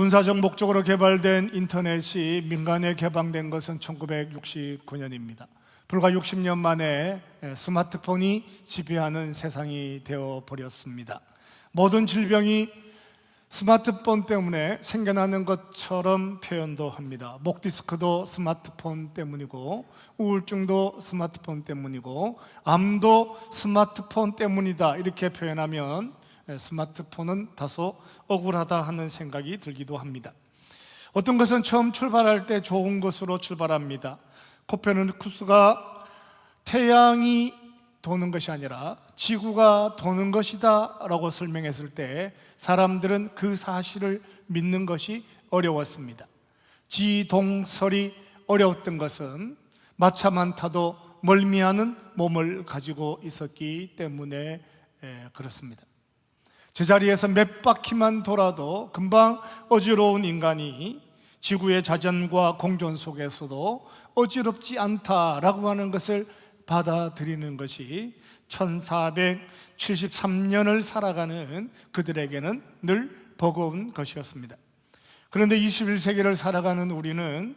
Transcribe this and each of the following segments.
군사적 목적으로 개발된 인터넷이 민간에 개방된 것은 1969년입니다. 불과 60년 만에 스마트폰이 지배하는 세상이 되어 버렸습니다. 모든 질병이 스마트폰 때문에 생겨나는 것처럼 표현도 합니다. 목 디스크도 스마트폰 때문이고 우울증도 스마트폰 때문이고 암도 스마트폰 때문이다 이렇게 표현하면 예, 스마트폰은 다소 억울하다 하는 생각이 들기도 합니다. 어떤 것은 처음 출발할 때 좋은 것으로 출발합니다. 코페르니쿠스가 태양이 도는 것이 아니라 지구가 도는 것이다 라고 설명했을 때 사람들은 그 사실을 믿는 것이 어려웠습니다. 지동설이 어려웠던 것은 마차만 타도 멀미하는 몸을 가지고 있었기 때문에 에, 그렇습니다. 제자리에서 몇 바퀴만 돌아도 금방 어지러운 인간이 지구의 자전과 공존 속에서도 어지럽지 않다라고 하는 것을 받아들이는 것이 1473년을 살아가는 그들에게는 늘 버거운 것이었습니다. 그런데 21세기를 살아가는 우리는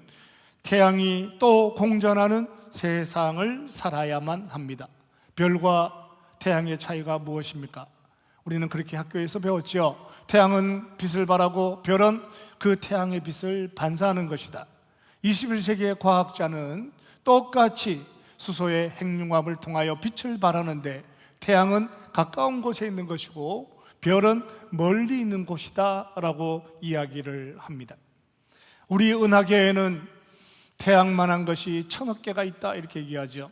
태양이 또 공전하는 세상을 살아야만 합니다. 별과 태양의 차이가 무엇입니까? 우리는 그렇게 학교에서 배웠죠. 태양은 빛을 발하고 별은 그 태양의 빛을 반사하는 것이다. 21세기의 과학자는 똑같이 수소의 핵융합을 통하여 빛을 발하는데 태양은 가까운 곳에 있는 것이고 별은 멀리 있는 곳이다라고 이야기를 합니다. 우리 은하계에는 태양만한 것이 천억 개가 있다 이렇게 얘기하죠.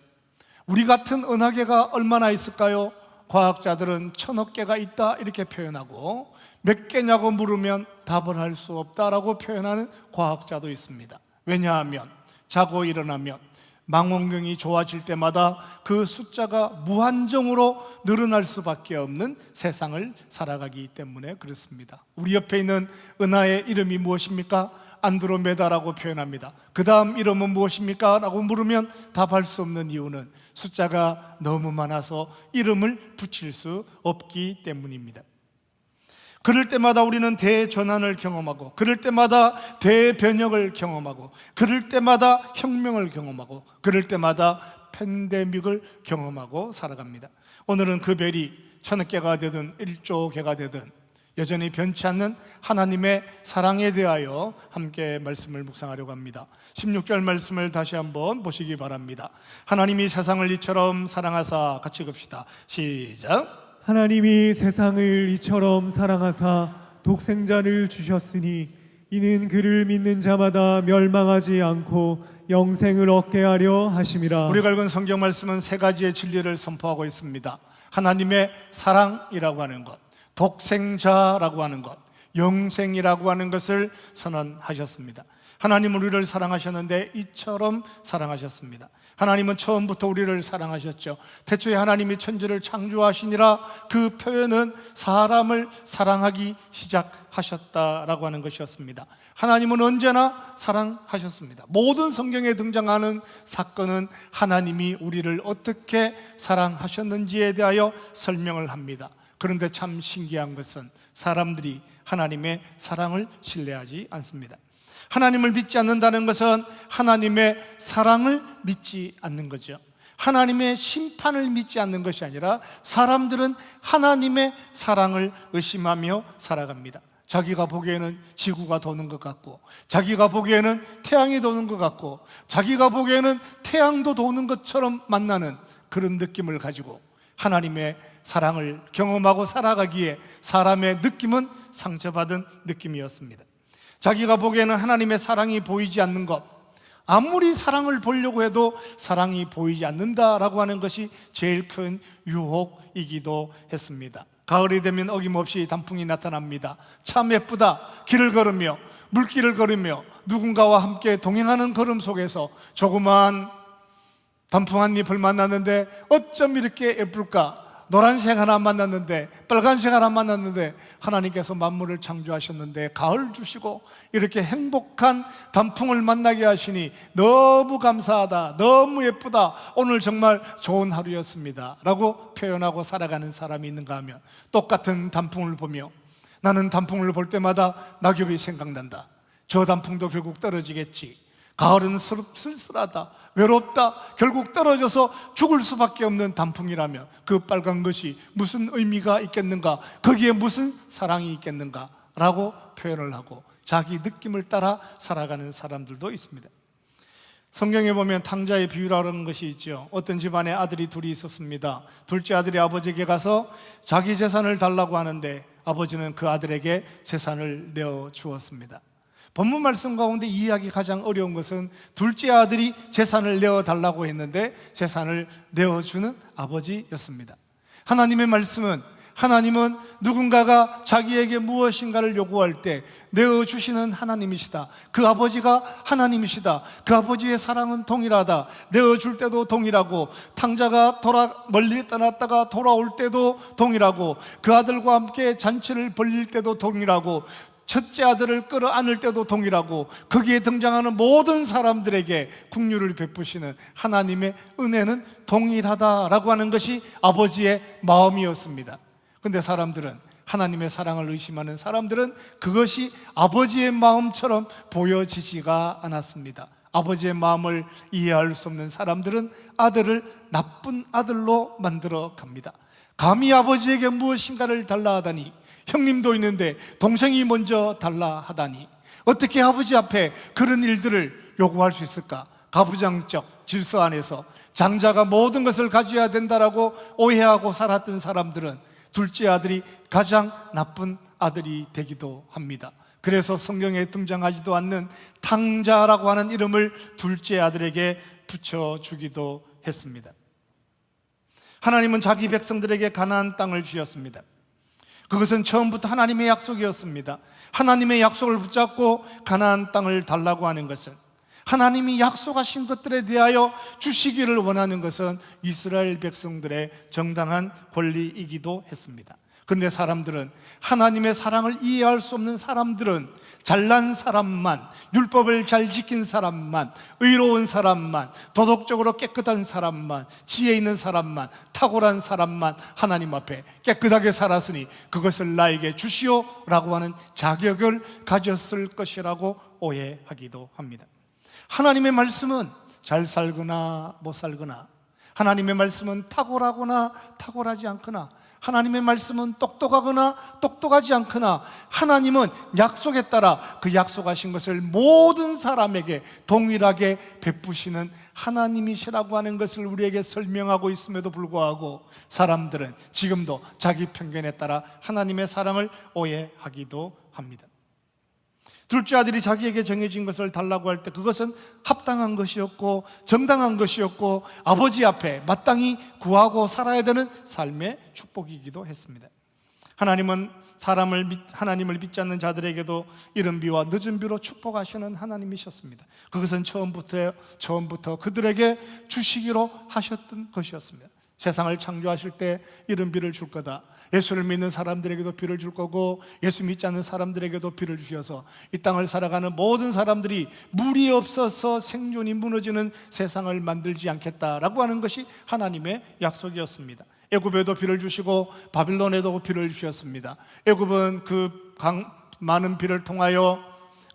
우리 같은 은하계가 얼마나 있을까요? 과학자들은 천억 개가 있다 이렇게 표현하고 몇 개냐고 물으면 답을 할 수 없다라고 표현하는 과학자도 있습니다. 왜냐하면 자고 일어나면 망원경이 좋아질 때마다 그 숫자가 무한정으로 늘어날 수밖에 없는 세상을 살아가기 때문에 그렇습니다. 우리 옆에 있는 은하의 이름이 무엇입니까? 안드로메다라고 표현합니다. 그 다음 이름은 무엇입니까? 라고 물으면 답할 수 없는 이유는 숫자가 너무 많아서 이름을 붙일 수 없기 때문입니다. 그럴 때마다 우리는 대전환을 경험하고, 그럴 때마다 대변혁을 경험하고, 그럴 때마다 혁명을 경험하고, 그럴 때마다 팬데믹을 경험하고 살아갑니다. 오늘은 그 별이 천억 개가 되든 일조 개가 되든 여전히 변치 않는 하나님의 사랑에 대하여 함께 말씀을 묵상하려고 합니다. 16절 말씀을 다시 한번 보시기 바랍니다. 하나님이 세상을 이처럼 사랑하사 같이 읍시다. 시작. 하나님이 세상을 이처럼 사랑하사 독생자를 주셨으니 이는 그를 믿는 자마다 멸망하지 않고 영생을 얻게 하려 하심이라. 우리가 읽은 성경 말씀은 세 가지의 진리를 선포하고 있습니다. 하나님의 사랑이라고 하는 것, 독생자라고 하는 것, 영생이라고 하는 것을 선언하셨습니다. 하나님은 우리를 사랑하셨는데 이처럼 사랑하셨습니다. 하나님은 처음부터 우리를 사랑하셨죠. 태초에 하나님이 천지를 창조하시니라 그 표현은 사람을 사랑하기 시작하셨다라고 하는 것이었습니다. 하나님은 언제나 사랑하셨습니다. 모든 성경에 등장하는 사건은 하나님이 우리를 어떻게 사랑하셨는지에 대하여 설명을 합니다. 그런데 참 신기한 것은 사람들이 하나님의 사랑을 신뢰하지 않습니다. 하나님을 믿지 않는다는 것은 하나님의 사랑을 믿지 않는 거죠. 하나님의 심판을 믿지 않는 것이 아니라 사람들은 하나님의 사랑을 의심하며 살아갑니다. 자기가 보기에는 지구가 도는 것 같고, 자기가 보기에는 태양이 도는 것 같고, 자기가 보기에는 태양도 도는 것처럼 만나는 그런 느낌을 가지고 하나님의 사랑을 경험하고 살아가기에 사람의 느낌은 상처받은 느낌이었습니다. 자기가 보기에는 하나님의 사랑이 보이지 않는 것, 아무리 사랑을 보려고 해도 사랑이 보이지 않는다라고 하는 것이 제일 큰 유혹이기도 했습니다. 가을이 되면 어김없이 단풍이 나타납니다. 참 예쁘다. 길을 걸으며 물길을 걸으며 누군가와 함께 동행하는 걸음 속에서 조그만 단풍 한 잎을 만났는데 어쩜 이렇게 예쁠까? 노란색 하나 만났는데 빨간색 하나 만났는데 하나님께서 만물을 창조하셨는데 가을 주시고 이렇게 행복한 단풍을 만나게 하시니 너무 감사하다 너무 예쁘다 오늘 정말 좋은 하루였습니다 라고 표현하고 살아가는 사람이 있는가 하면 똑같은 단풍을 보며 나는 단풍을 볼 때마다 낙엽이 생각난다. 저 단풍도 결국 떨어지겠지. 가을은 쓸- 쓸쓸하다. 외롭다. 결국 떨어져서 죽을 수밖에 없는 단풍이라면 그 빨간 것이 무슨 의미가 있겠는가? 거기에 무슨 사랑이 있겠는가? 라고 표현을 하고 자기 느낌을 따라 살아가는 사람들도 있습니다. 성경에 보면 탕자의 비유라는 것이 있죠. 어떤 집안에 아들이 둘이 있었습니다. 둘째 아들이 아버지에게 가서 자기 재산을 달라고 하는데 아버지는 그 아들에게 재산을 내어 주었습니다. 본문 말씀 가운데 이해하기 가장 어려운 것은 둘째 아들이 재산을 내어 달라고 했는데 재산을 내어 주는 아버지였습니다. 하나님의 말씀은 하나님은 누군가가 자기에게 무엇인가를 요구할 때 내어 주시는 하나님이시다. 그 아버지가 하나님이시다. 그 아버지의 사랑은 동일하다. 내어 줄 때도 동일하고 탕자가 돌아 멀리 떠났다가 돌아올 때도 동일하고 그 아들과 함께 잔치를 벌릴 때도 동일하고 첫째 아들을 끌어안을 때도 동일하고 거기에 등장하는 모든 사람들에게 국류를 베푸시는 하나님의 은혜는 동일하다라고 하는 것이 아버지의 마음이었습니다. 근데 사람들은 하나님의 사랑을 의심하는 사람들은 그것이 아버지의 마음처럼 보여지지가 않았습니다. 아버지의 마음을 이해할 수 없는 사람들은 아들을 나쁜 아들로 만들어 갑니다. 감히 아버지에게 무엇인가를 달라 하다니 형님도 있는데 동생이 먼저 달라 하다니 어떻게 아버지 앞에 그런 일들을 요구할 수 있을까? 가부장적 질서 안에서 장자가 모든 것을 가져야 된다라고 오해하고 살았던 사람들은 둘째 아들이 가장 나쁜 아들이 되기도 합니다. 그래서 성경에 등장하지도 않는 탕자라고 하는 이름을 둘째 아들에게 붙여주기도 했습니다. 하나님은 자기 백성들에게 가나안 땅을 주셨습니다. 그것은 처음부터 하나님의 약속이었습니다. 하나님의 약속을 붙잡고 가나안 땅을 달라고 하는 것은 하나님이 약속하신 것들에 대하여 주시기를 원하는 것은 이스라엘 백성들의 정당한 권리이기도 했습니다. 그런데 사람들은 하나님의 사랑을 이해할 수 없는 사람들은 잘난 사람만, 율법을 잘 지킨 사람만, 의로운 사람만, 도덕적으로 깨끗한 사람만, 지혜 있는 사람만, 탁월한 사람만 하나님 앞에 깨끗하게 살았으니 그것을 나에게 주시오 라고 하는 자격을 가졌을 것이라고 오해하기도 합니다. 하나님의 말씀은 잘 살거나 못 살거나 하나님의 말씀은 탁월하거나 탁월하지 않거나 하나님의 말씀은 똑똑하거나 똑똑하지 않거나 하나님은 약속에 따라 그 약속하신 것을 모든 사람에게 동일하게 베푸시는 하나님이시라고 하는 것을 우리에게 설명하고 있음에도 불구하고 사람들은 지금도 자기 편견에 따라 하나님의 사랑을 오해하기도 합니다. 둘째 아들이 자기에게 정해진 것을 달라고 할 때 그것은 합당한 것이었고 정당한 것이었고 아버지 앞에 마땅히 구하고 살아야 되는 삶의 축복이기도 했습니다. 하나님은 사람을 믿, 하나님을 믿지 않는 자들에게도 이른 비와 늦은 비로 축복하시는 하나님이셨습니다. 그것은 처음부터 처음부터 그들에게 주시기로 하셨던 것이었습니다. 세상을 창조하실 때 이른 비를 줄 거다. 예수를 믿는 사람들에게도 비를 줄 거고 예수 믿지 않는 사람들에게도 비를 주셔서 이 땅을 살아가는 모든 사람들이 물이 없어서 생존이 무너지는 세상을 만들지 않겠다라고 하는 것이 하나님의 약속이었습니다. 애굽에도 비를 주시고 바빌론에도 비를 주셨습니다. 애굽은 그 강, 많은 비를 통하여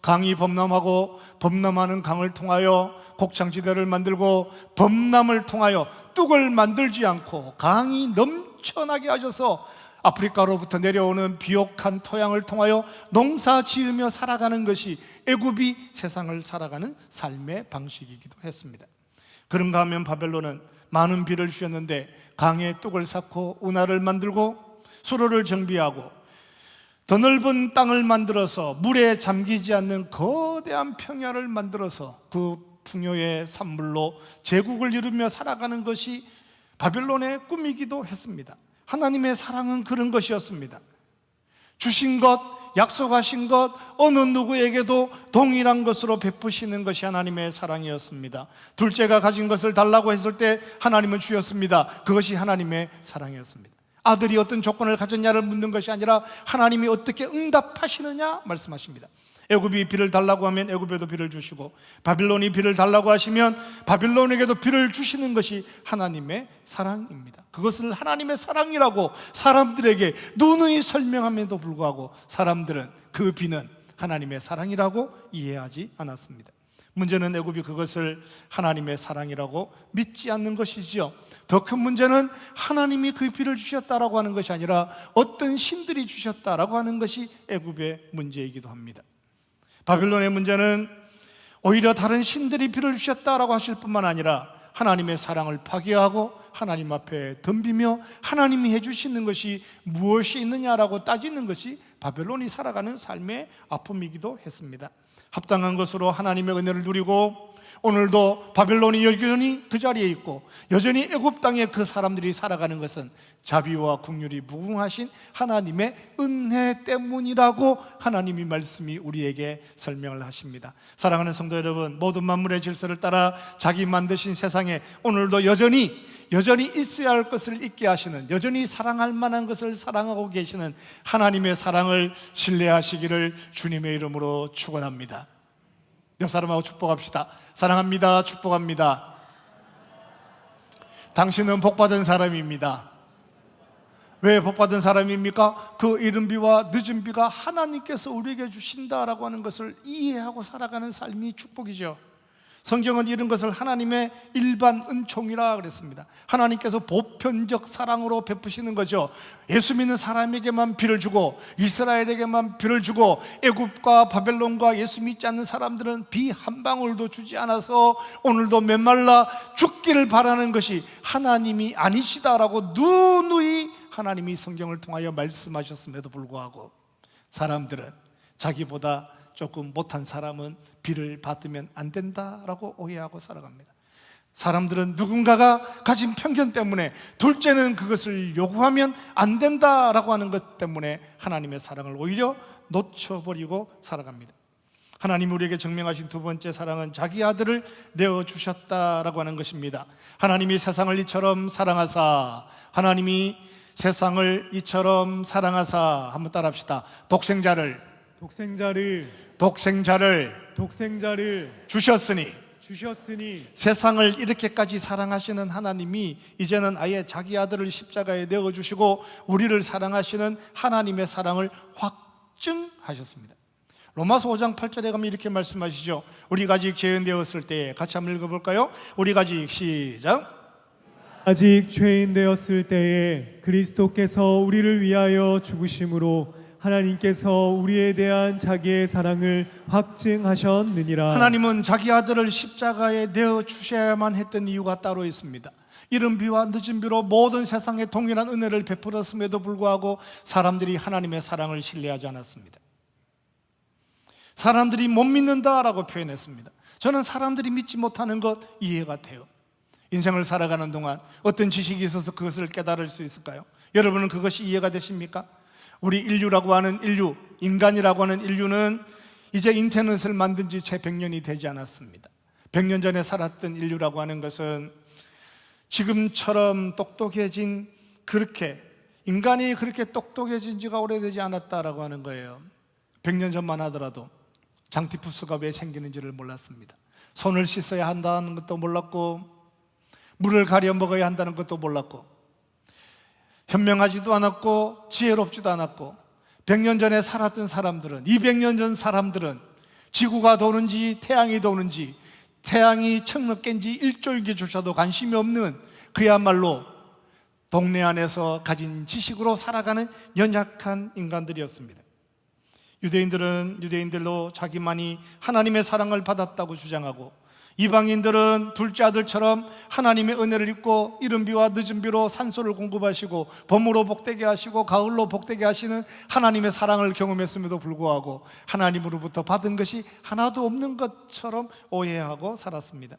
강이 범람하고 범람하는 강을 통하여 곡창지대를 만들고 범람을 통하여 뚝을 만들지 않고 강이 넘쳐나게 하셔서 아프리카로부터 내려오는 비옥한 토양을 통하여 농사 지으며 살아가는 것이 애굽이 세상을 살아가는 삶의 방식이기도 했습니다. 그런가 하면 바벨론은 많은 비를 주셨는데 강에 뚝을 쌓고 운하를 만들고 수로를 정비하고 더 넓은 땅을 만들어서 물에 잠기지 않는 거대한 평야를 만들어서 그 풍요의 산물로 제국을 이루며 살아가는 것이 바벨론의 꿈이기도 했습니다. 하나님의 사랑은 그런 것이었습니다. 주신 것, 약속하신 것, 어느 누구에게도 동일한 것으로 베푸시는 것이 하나님의 사랑이었습니다. 둘째가 가진 것을 달라고 했을 때 하나님은 주셨습니다. 그것이 하나님의 사랑이었습니다. 아들이 어떤 조건을 가졌냐를 묻는 것이 아니라 하나님이 어떻게 응답하시느냐 말씀하십니다. 애굽이 비를 달라고 하면 애굽에도 비를 주시고 바빌론이 비를 달라고 하시면 바빌론에게도 비를 주시는 것이 하나님의 사랑입니다. 그것을 하나님의 사랑이라고 사람들에게 누누이 설명함에도 불구하고 사람들은 그 비는 하나님의 사랑이라고 이해하지 않았습니다. 문제는 애굽이 그것을 하나님의 사랑이라고 믿지 않는 것이지요. 더 큰 문제는 하나님이 그 비를 주셨다라고 하는 것이 아니라 어떤 신들이 주셨다라고 하는 것이 애굽의 문제이기도 합니다. 바빌론의 문제는 오히려 다른 신들이 비를 주셨다라고 하실 뿐만 아니라 하나님의 사랑을 파괴하고 하나님 앞에 덤비며 하나님이 해주시는 것이 무엇이 있느냐라고 따지는 것이 바벨론이 살아가는 삶의 아픔이기도 했습니다. 합당한 것으로 하나님의 은혜를 누리고 오늘도 바벨론이 여전히 그 자리에 있고 여전히 애굽 땅에 그 사람들이 살아가는 것은 자비와 국률이 무궁하신 하나님의 은혜 때문이라고 하나님이 말씀이 우리에게 설명을 하십니다. 사랑하는 성도 여러분, 모든 만물의 질서를 따라 자기 만드신 세상에 오늘도 여전히 여전히 있어야 할 것을 잊게 하시는 여전히 사랑할 만한 것을 사랑하고 계시는 하나님의 사랑을 신뢰하시기를 주님의 이름으로 축원합니다. 옆 사람하고 축복합시다. 사랑합니다. 축복합니다. 당신은 복받은 사람입니다. 왜 복받은 사람입니까? 그 이른 비와 늦은 비가 하나님께서 우리에게 주신다라고 하는 것을 이해하고 살아가는 삶이 축복이죠. 성경은 이런 것을 하나님의 일반 은총이라 그랬습니다. 하나님께서 보편적 사랑으로 베푸시는 거죠. 예수 믿는 사람에게만 비를 주고 이스라엘에게만 비를 주고 애굽과 바벨론과 예수 믿지 않는 사람들은 비 한 방울도 주지 않아서 오늘도 메말라 죽기를 바라는 것이 하나님이 아니시다라고 누누이 하나님이 성경을 통하여 말씀하셨음에도 불구하고 사람들은 자기보다 조금 못한 사람은 비를 받으면 안 된다라고 오해하고 살아갑니다. 사람들은 누군가가 가진 편견 때문에 둘째는 그것을 요구하면 안 된다라고 하는 것 때문에 하나님의 사랑을 오히려 놓쳐버리고 살아갑니다. 하나님 우리에게 증명하신 두 번째 사랑은 자기 아들을 내어 주셨다라고 하는 것입니다. 하나님이 세상을 이처럼 사랑하사 하나님이 세상을 이처럼 사랑하사 한번 따라합시다. 독생자를 독생자를 독생자를 독생자를 주셨으니 주셨으니 세상을 이렇게까지 사랑하시는 하나님이 이제는 아예 자기 아들을 십자가에 내어 주시고 우리를 사랑하시는 하나님의 사랑을 확증하셨습니다. 로마서 5장 8절에 가면 이렇게 말씀하시죠. 우리가 아직 죄인 되었을 때 같이 한번 읽어 볼까요? 우리가 아직 시작 아직 죄인 되었을 때에 그리스도께서 우리를 위하여 죽으심으로 하나님께서 우리에 대한 자기의 사랑을 확증하셨느니라. 하나님은 자기 아들을 십자가에 내어 주셔야만 했던 이유가 따로 있습니다. 이른 비와 늦은 비로 모든 세상에 동일한 은혜를 베풀었음에도 불구하고 사람들이 하나님의 사랑을 신뢰하지 않았습니다. 사람들이 못 믿는다라고 표현했습니다. 저는 사람들이 믿지 못하는 것 이해가 돼요. 인생을 살아가는 동안 어떤 지식이 있어서 그것을 깨달을 수 있을까요? 여러분은 그것이 이해가 되십니까? 우리 인류라고 하는 인류, 인간이라고 하는 인류는 이제 인터넷을 만든 지 채 100년이 되지 않았습니다. 100년 전에 살았던 인류라고 하는 것은 지금처럼 똑똑해진 그렇게 인간이 그렇게 똑똑해진 지가 오래되지 않았다라고 하는 거예요. 100년 전만 하더라도 장티푸스가 왜 생기는지를 몰랐습니다. 손을 씻어야 한다는 것도 몰랐고 물을 가려 먹어야 한다는 것도 몰랐고 현명하지도 않았고 지혜롭지도 않았고 100년 전에 살았던 사람들은 200년 전 사람들은 지구가 도는지 태양이 도는지 태양이 천몇개인지 일조일기조차도 관심이 없는 그야말로 동네 안에서 가진 지식으로 살아가는 연약한 인간들이었습니다. 유대인들은 유대인들로 자기만이 하나님의 사랑을 받았다고 주장하고 이방인들은 둘째 아들처럼 하나님의 은혜를 입고 이른 비와 늦은 비로 산소를 공급하시고 봄으로 복되게 하시고 가을로 복되게 하시는 하나님의 사랑을 경험했음에도 불구하고 하나님으로부터 받은 것이 하나도 없는 것처럼 오해하고 살았습니다.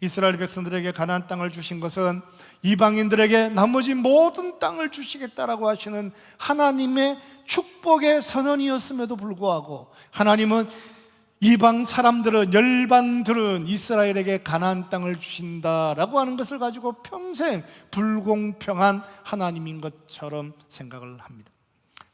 이스라엘 백성들에게 가나안 땅을 주신 것은 이방인들에게 나머지 모든 땅을 주시겠다라고 하시는 하나님의 축복의 선언이었음에도 불구하고 하나님은 이방 사람들은 열방들은 이스라엘에게 가나안 땅을 주신다라고 하는 것을 가지고 평생 불공평한 하나님인 것처럼 생각을 합니다.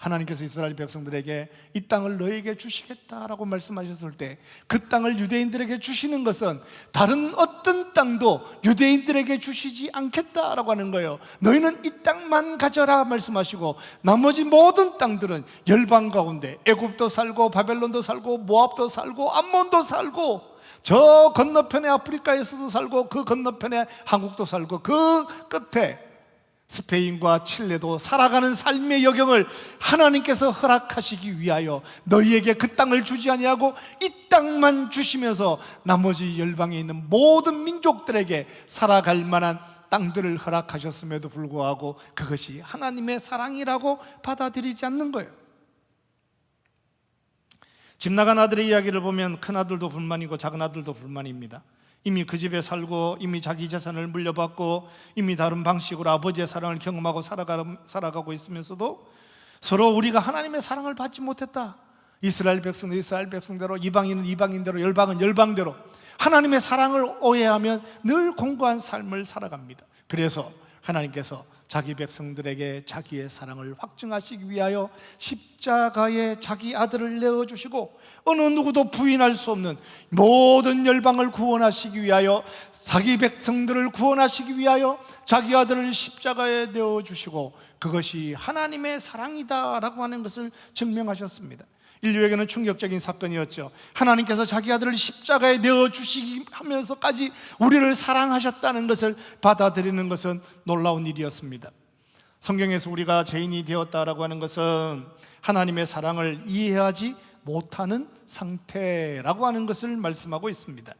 하나님께서 이스라엘 백성들에게 이 땅을 너에게 주시겠다라고 말씀하셨을 때 그 땅을 유대인들에게 주시는 것은 다른 어떤 땅도 유대인들에게 주시지 않겠다라고 하는 거예요. 너희는 이 땅만 가져라 말씀하시고 나머지 모든 땅들은 열방 가운데 애굽도 살고 바벨론도 살고 모압도 살고 암몬도 살고 저 건너편에 아프리카에서도 살고 그 건너편에 한국도 살고 그 끝에 스페인과 칠레도 살아가는 삶의 여경을 하나님께서 허락하시기 위하여 너희에게 그 땅을 주지 아니하고 이 땅만 주시면서 나머지 열방에 있는 모든 민족들에게 살아갈 만한 땅들을 허락하셨음에도 불구하고 그것이 하나님의 사랑이라고 받아들이지 않는 거예요. 집 나간 아들의 이야기를 보면 큰 아들도 불만이고 작은 아들도 불만입니다. 이미 그 집에 살고 이미 자기 재산을 물려받고 이미 다른 방식으로 아버지의 사랑을 경험하고 살아가, 살아가고 있으면서도 서로 우리가 하나님의 사랑을 받지 못했다. 이스라엘 백성은 이스라엘 백성대로 이방인은 이방인대로 열방은 열방대로 하나님의 사랑을 오해하면 늘 공고한 삶을 살아갑니다. 그래서 하나님께서 자기 백성들에게 자기의 사랑을 확증하시기 위하여 십자가에 자기 아들을 내어 주시고 어느 누구도 부인할 수 없는 모든 열방을 구원하시기 위하여 자기 백성들을 구원하시기 위하여 자기 아들을 십자가에 내어 주시고 그것이 하나님의 사랑이다라고 하는 것을 증명하셨습니다. 인류에게는 충격적인 사건이었죠. 하나님께서 자기 아들을 십자가에 내어 주시기 하면서까지 우리를 사랑하셨다는 것을 받아들이는 것은 놀라운 일이었습니다. 성경에서 우리가 죄인이 되었다라고 하는 것은 하나님의 사랑을 이해하지 못하는 상태라고 하는 것을 말씀하고 있습니다.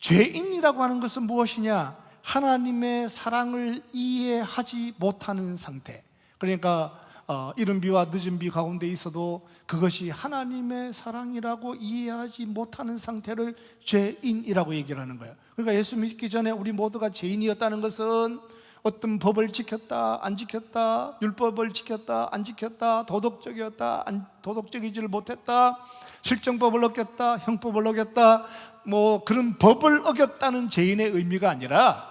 죄인이라고 하는 것은 무엇이냐? 하나님의 사랑을 이해하지 못하는 상태. 그러니까 어, 이른 비와 늦은 비 가운데 있어도 그것이 하나님의 사랑이라고 이해하지 못하는 상태를 죄인이라고 얘기를 하는 거예요. 그러니까 예수 믿기 전에 우리 모두가 죄인이었다는 것은 어떤 법을 지켰다, 안 지켰다, 율법을 지켰다, 안 지켰다, 도덕적이었다, 안, 도덕적이지를 못했다, 실정법을 어겼다, 형법을 어겼다, 뭐 그런 법을 어겼다는 죄인의 의미가 아니라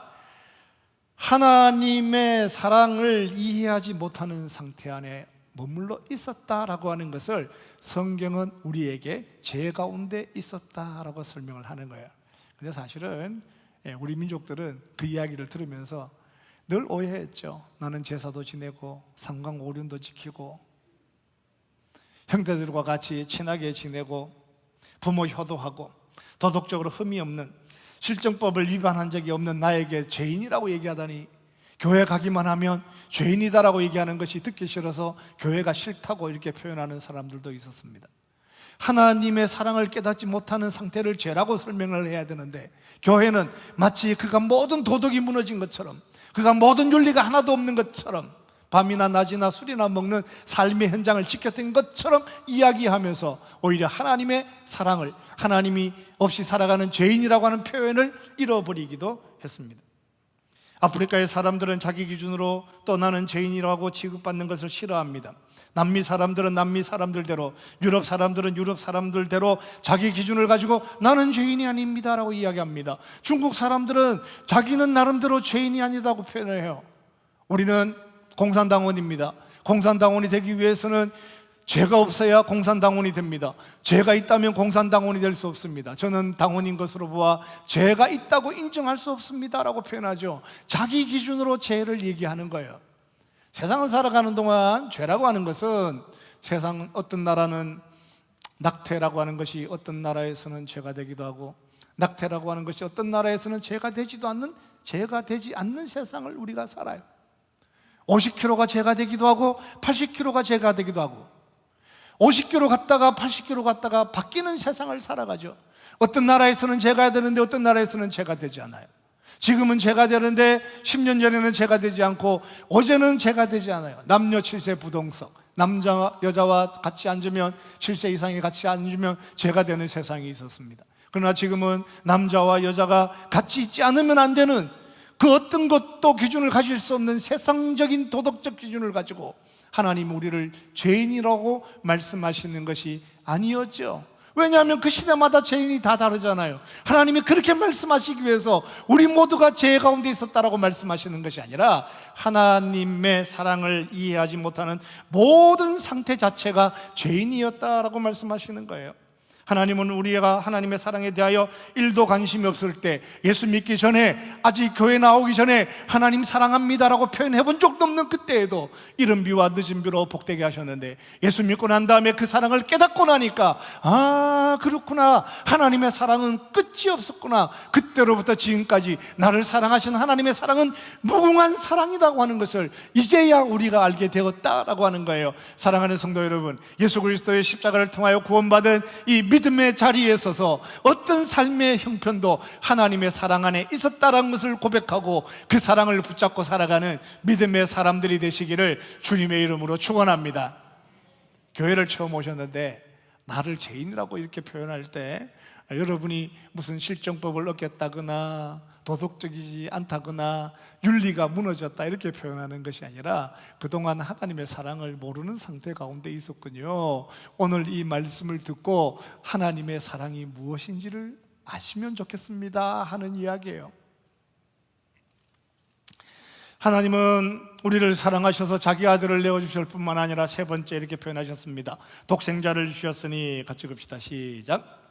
하나님의 사랑을 이해하지 못하는 상태 안에 머물러 있었다라고 하는 것을 성경은 우리에게 죄 가운데 있었다라고 설명을 하는 거예요. 근데 사실은 예, 우리 민족들은 그 이야기를 들으면서 늘 오해했죠. 나는 제사도 지내고 삼강 오륜도 지키고 형제들과 같이 친하게 지내고 부모 효도하고 도덕적으로 흠이 없는 실정법을 위반한 적이 없는 나에게 죄인이라고 얘기하다니 교회 가기만 하면 죄인이다라고 얘기하는 것이 듣기 싫어서 교회가 싫다고 이렇게 표현하는 사람들도 있었습니다. 하나님의 사랑을 깨닫지 못하는 상태를 죄라고 설명을 해야 되는데 교회는 마치 그가 모든 도덕이 무너진 것처럼 그가 모든 윤리가 하나도 없는 것처럼 밤이나 낮이나 술이나 먹는 삶의 현장을 지켰던 것처럼 이야기하면서 오히려 하나님의 사랑을 하나님이 없이 살아가는 죄인이라고 하는 표현을 잃어버리기도 했습니다. 아프리카의 사람들은 자기 기준으로 또 나는 죄인이라고 취급받는 것을 싫어합니다. 남미 사람들은 남미 사람들대로, 유럽 사람들은 유럽 사람들대로 자기 기준을 가지고 나는 죄인이 아닙니다라고 이야기합니다. 중국 사람들은 자기는 나름대로 죄인이 아니다고 표현을 해요. 우리는 공산당원입니다. 공산당원이 되기 위해서는 죄가 없어야 공산당원이 됩니다. 죄가 있다면 공산당원이 될 수 없습니다. 저는 당원인 것으로 보아 죄가 있다고 인정할 수 없습니다라고 표현하죠. 자기 기준으로 죄를 얘기하는 거예요. 세상을 살아가는 동안 죄라고 하는 것은 세상 어떤 나라는 낙태라고 하는 것이 어떤 나라에서는 죄가 되기도 하고 낙태라고 하는 것이 어떤 나라에서는 죄가 되지도 않는 죄가 되지 않는 세상을 우리가 살아요. 50kg가 죄가 되기도 하고 80kg가 죄가 되기도 하고 50km 갔다가 80km 갔다가 바뀌는 세상을 살아가죠. 어떤 나라에서는 죄가 되는데 어떤 나라에서는 죄가 되지 않아요. 지금은 죄가 되는데 10년 전에는 죄가 되지 않고 어제는 죄가 되지 않아요. 남녀 7세 부동석. 남자 여자와 같이 앉으면 7세 이상이 같이 앉으면 죄가 되는 세상이 있었습니다. 그러나 지금은 남자와 여자가 같이 있지 않으면 안 되는 그 어떤 것도 기준을 가질 수 없는 세상적인 도덕적 기준을 가지고 하나님 우리를 죄인이라고 말씀하시는 것이 아니었죠. 왜냐하면 그 시대마다 죄인이 다 다르잖아요. 하나님이 그렇게 말씀하시기 위해서 우리 모두가 죄 가운데 있었다라고 말씀하시는 것이 아니라 하나님의 사랑을 이해하지 못하는 모든 상태 자체가 죄인이었다라고 말씀하시는 거예요. 하나님은 우리가 하나님의 사랑에 대하여 일도 관심이 없을 때 예수 믿기 전에 아직 교회 나오기 전에 하나님 사랑합니다라고 표현해 본 적도 없는 그때에도 이른 비와 늦은 비로 복되게 하셨는데 예수 믿고 난 다음에 그 사랑을 깨닫고 나니까 아 그렇구나. 하나님의 사랑은 끝이 없었구나. 그때로부터 지금까지 나를 사랑하신 하나님의 사랑은 무궁한 사랑이라고 하는 것을 이제야 우리가 알게 되었다라고 하는 거예요. 사랑하는 성도 여러분 예수 그리스도의 십자가를 통하여 구원받은 이 믿음 의 자리에 서서 어떤 삶의 형편도 하나님의 사랑 안에 있었다라는 것을 고백하고 그 사랑을 붙잡고 살아가는 믿음의 사람들이 되시기를 주님의 이름으로 축원합니다. 교회를 처음 오셨는데 나를 죄인이라고 이렇게 표현할 때 여러분이 무슨 실정법을 어겼다거나 도덕적이지 않다거나 윤리가 무너졌다 이렇게 표현하는 것이 아니라 그동안 하나님의 사랑을 모르는 상태 가운데 있었군요. 오늘 이 말씀을 듣고 하나님의 사랑이 무엇인지를 아시면 좋겠습니다 하는 이야기예요. 하나님은 우리를 사랑하셔서 자기 아들을 내어 주실 뿐만 아니라 세 번째 이렇게 표현하셨습니다. 독생자를 주셨으니 같이 읍시다. 시작.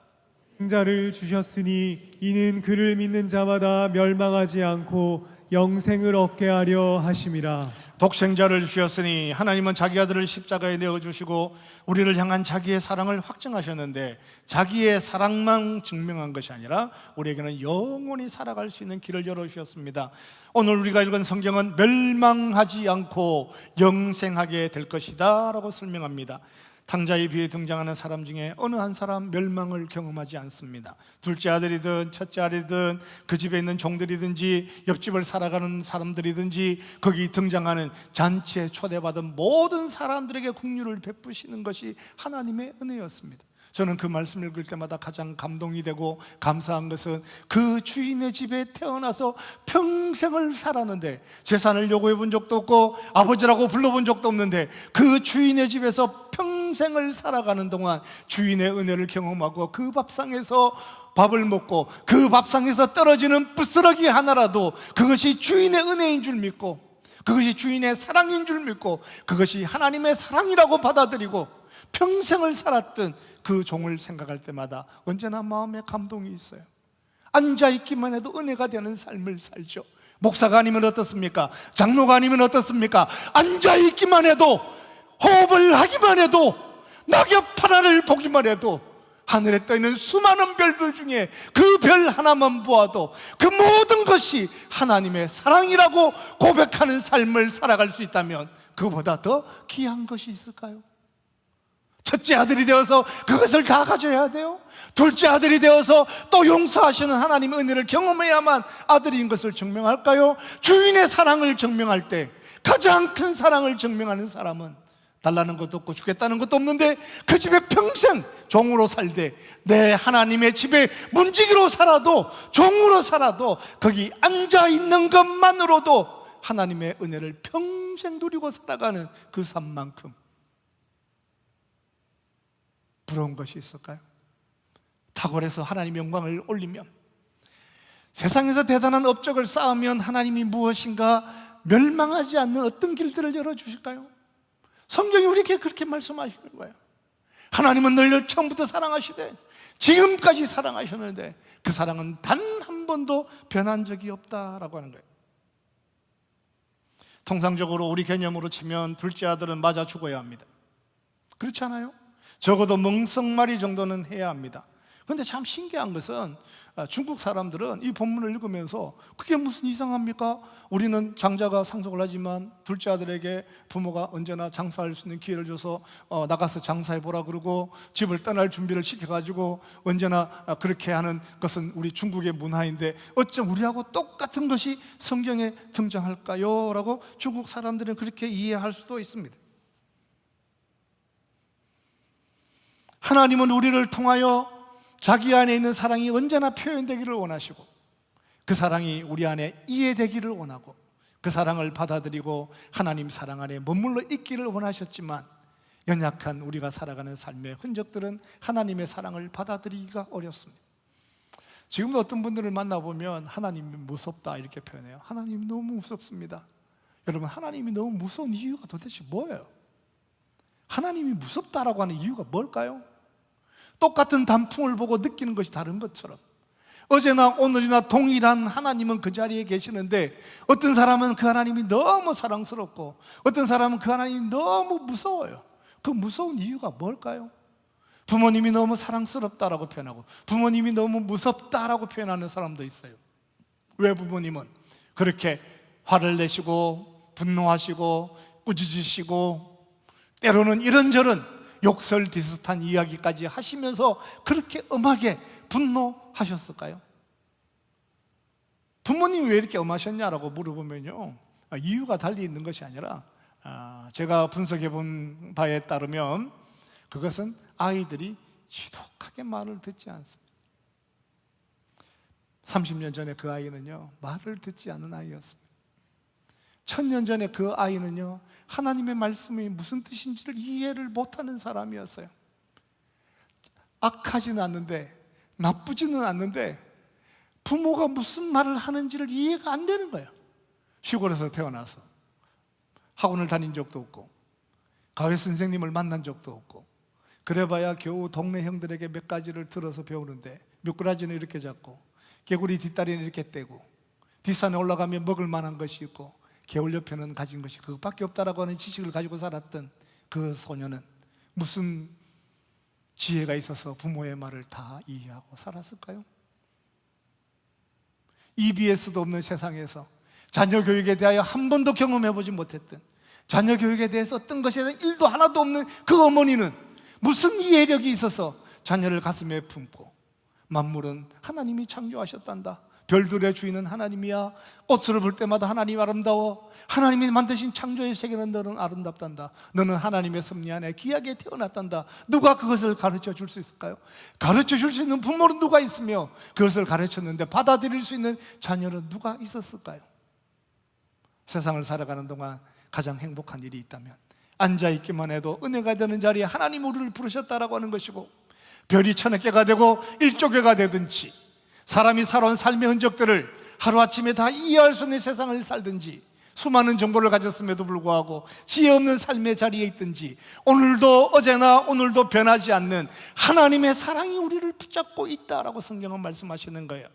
자를 주셨으니 이는 그를 믿는 자마다 멸망하지 않고 영생을 얻게 하려 하심이라. 독생자를 주셨으니 하나님은 자기 아들을 십자가에 내어 주시고 우리를 향한 자기의 사랑을 확증하셨는데 자기의 사랑만 증명한 것이 아니라 우리에게는 영원히 살아갈 수 있는 길을 열어 주셨습니다. 오늘 우리가 읽은 성경은 멸망하지 않고 영생하게 될 것이다라고 설명합니다. 탕자의 비에 등장하는 사람 중에 어느 한 사람 멸망을 경험하지 않습니다. 둘째 아들이든 첫째 아들이든 그 집에 있는 종들이든지 옆집을 살아가는 사람들이든지 거기 등장하는 잔치에 초대받은 모든 사람들에게 국류를 베푸시는 것이 하나님의 은혜였습니다. 저는 그 말씀 읽을 때마다 가장 감동이 되고 감사한 것은 그 주인의 집에 태어나서 평생을 살았는데 재산을 요구해 본 적도 없고 아버지라고 불러본 적도 없는데 그 주인의 집에서 평생을 살아가는 동안 주인의 은혜를 경험하고 그 밥상에서 밥을 먹고 그 밥상에서 떨어지는 부스러기 하나라도 그것이 주인의 은혜인 줄 믿고 그것이 주인의 사랑인 줄 믿고 그것이 하나님의 사랑이라고 받아들이고 평생을 살았던 그 종을 생각할 때마다 언제나 마음에 감동이 있어요. 앉아 있기만 해도 은혜가 되는 삶을 살죠. 목사가 아니면 어떻습니까? 장로가 아니면 어떻습니까? 앉아 있기만 해도 호흡을 하기만 해도 낙엽 하나를 보기만 해도 하늘에 떠 있는 수많은 별들 중에 그 별 하나만 보아도 그 모든 것이 하나님의 사랑이라고 고백하는 삶을 살아갈 수 있다면 그보다 더 귀한 것이 있을까요? 첫째 아들이 되어서 그것을 다 가져야 돼요. 둘째 아들이 되어서 또 용서하시는 하나님의 은혜를 경험해야만 아들인 것을 증명할까요? 주인의 사랑을 증명할 때 가장 큰 사랑을 증명하는 사람은 달라는 것도 없고 주겠다는 것도 없는데 그 집에 평생 종으로 살되 내 하나님의 집에 문지기로 살아도 종으로 살아도 거기 앉아 있는 것만으로도 하나님의 은혜를 평생 누리고 살아가는 그 삶만큼 부러운 것이 있을까요? 탁월해서 하나님 영광을 올리면 세상에서 대단한 업적을 쌓으면 하나님이 무엇인가 멸망하지 않는 어떤 길들을 열어주실까요? 성경이 우리에게 그렇게 말씀하시는 거예요. 하나님은 널 처음부터 사랑하시되 지금까지 사랑하셨는데 그 사랑은 단 한 번도 변한 적이 없다라고 하는 거예요. 통상적으로 우리 개념으로 치면 둘째 아들은 맞아 죽어야 합니다. 그렇지 않아요? 적어도 멍석마리 정도는 해야 합니다. 근데 참 신기한 것은 아, 중국 사람들은 이 본문을 읽으면서 그게 무슨 이상합니까? 우리는 장자가 상속을 하지만 둘째 아들에게 부모가 언제나 장사할 수 있는 기회를 줘서 어, 나가서 장사해 보라 그러고 집을 떠날 준비를 시켜가지고 언제나 아, 그렇게 하는 것은 우리 중국의 문화인데 어쩜 우리하고 똑같은 것이 성경에 등장할까요? 라고 중국 사람들은 그렇게 이해할 수도 있습니다. 하나님은 우리를 통하여 자기 안에 있는 사랑이 언제나 표현되기를 원하시고 그 사랑이 우리 안에 이해되기를 원하고 그 사랑을 받아들이고 하나님 사랑 안에 머물러 있기를 원하셨지만 연약한 우리가 살아가는 삶의 흔적들은 하나님의 사랑을 받아들이기가 어렵습니다. 지금도 어떤 분들을 만나보면 하나님이 무섭다 이렇게 표현해요. 하나님이 너무 무섭습니다. 여러분, 하나님이 너무 무서운 이유가 도대체 뭐예요? 하나님이 무섭다라고 하는 이유가 뭘까요? 똑같은 단풍을 보고 느끼는 것이 다른 것처럼 어제나 오늘이나 동일한 하나님은 그 자리에 계시는데 어떤 사람은 그 하나님이 너무 사랑스럽고 어떤 사람은 그 하나님이 너무 무서워요. 그 무서운 이유가 뭘까요? 부모님이 너무 사랑스럽다라고 표현하고 부모님이 너무 무섭다라고 표현하는 사람도 있어요. 왜 부모님은 그렇게 화를 내시고 분노하시고 꾸짖으시고 때로는 이런저런 욕설 비슷한 이야기까지 하시면서 그렇게 엄하게 분노하셨을까요? 부모님이 왜 이렇게 엄하셨냐라고 물어보면요 아, 이유가 달리 있는 것이 아니라 아, 제가 분석해 본 바에 따르면 그것은 아이들이 지독하게 말을 듣지 않습니다. 30년 전에 그 아이는요 말을 듣지 않는 아이였습니다. 천년 전에 그 아이는요 하나님의 말씀이 무슨 뜻인지를 이해를 못하는 사람이었어요. 악하지는 않는데 나쁘지는 않는데 부모가 무슨 말을 하는지를 이해가 안 되는 거예요. 시골에서 태어나서 학원을 다닌 적도 없고 가회 선생님을 만난 적도 없고 그래봐야 겨우 동네 형들에게 몇 가지를 들어서 배우는데 미꾸라지는 이렇게 잡고 개구리 뒷다리는 이렇게 떼고 뒷산에 올라가면 먹을 만한 것이 있고 개울 옆에는 가진 것이 그것밖에 없다라고 하는 지식을 가지고 살았던 그 소녀는 무슨 지혜가 있어서 부모의 말을 다 이해하고 살았을까요? EBS도 없는 세상에서 자녀 교육에 대하여 한 번도 경험해 보지 못했던 자녀 교육에 대해서 어떤 것에 대한 일도 하나도 없는 그 어머니는 무슨 이해력이 있어서 자녀를 가슴에 품고 만물은 하나님이 창조하셨단다. 별들의 주인은 하나님이야. 꽃을 볼 때마다 하나님 아름다워. 하나님이 만드신 창조의 세계는 너는 아름답단다. 너는 하나님의 섭리 안에 귀하게 태어났단다. 누가 그것을 가르쳐 줄 수 있을까요? 가르쳐 줄 수 있는 부모는 누가 있으며 그것을 가르쳤는데 받아들일 수 있는 자녀는 누가 있었을까요? 세상을 살아가는 동안 가장 행복한 일이 있다면 앉아 있기만 해도 은혜가 되는 자리에 하나님 우리를 부르셨다라고 하는 것이고 별이 천여 개가 되고 일조 개가 되든지 사람이 살아온 삶의 흔적들을 하루아침에 다 이해할 수 있는 세상을 살든지 수많은 정보를 가졌음에도 불구하고 지혜 없는 삶의 자리에 있든지 오늘도 어제나 오늘도 변하지 않는 하나님의 사랑이 우리를 붙잡고 있다라고 성경은 말씀하시는 거예요.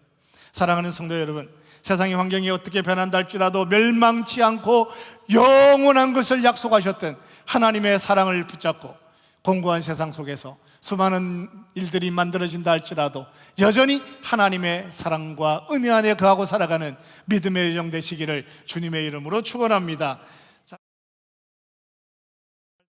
사랑하는 성도 여러분, 세상의 환경이 어떻게 변한다 할지라도 멸망치 않고 영원한 것을 약속하셨던 하나님의 사랑을 붙잡고 공고한 세상 속에서 수많은 일들이 만들어진다 할지라도 여전히 하나님의 사랑과 은혜 안에 거하고 살아가는 믿음의 여정 되시기를 주님의 이름으로 축원합니다.